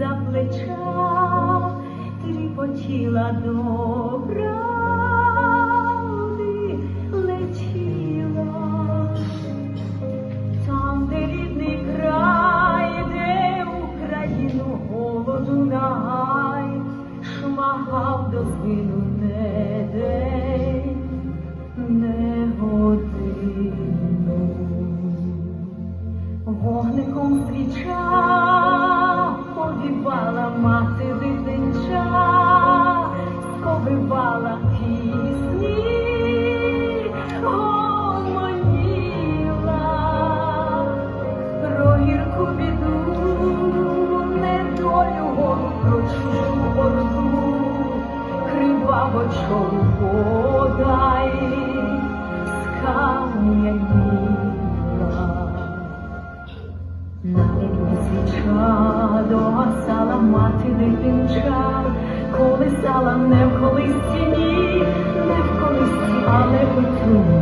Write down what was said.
за плеча, тріпотіла до правди. Там, де рідний край, Україну голоду нагай, шмагав до звину не день. Вогником свіча повівала мати дитинча, сповивала пісні, гомоніла. Про гірку біду, недолю гору, мати дитинча, колисала не в колисці, ні, не в колисці, але в петлю.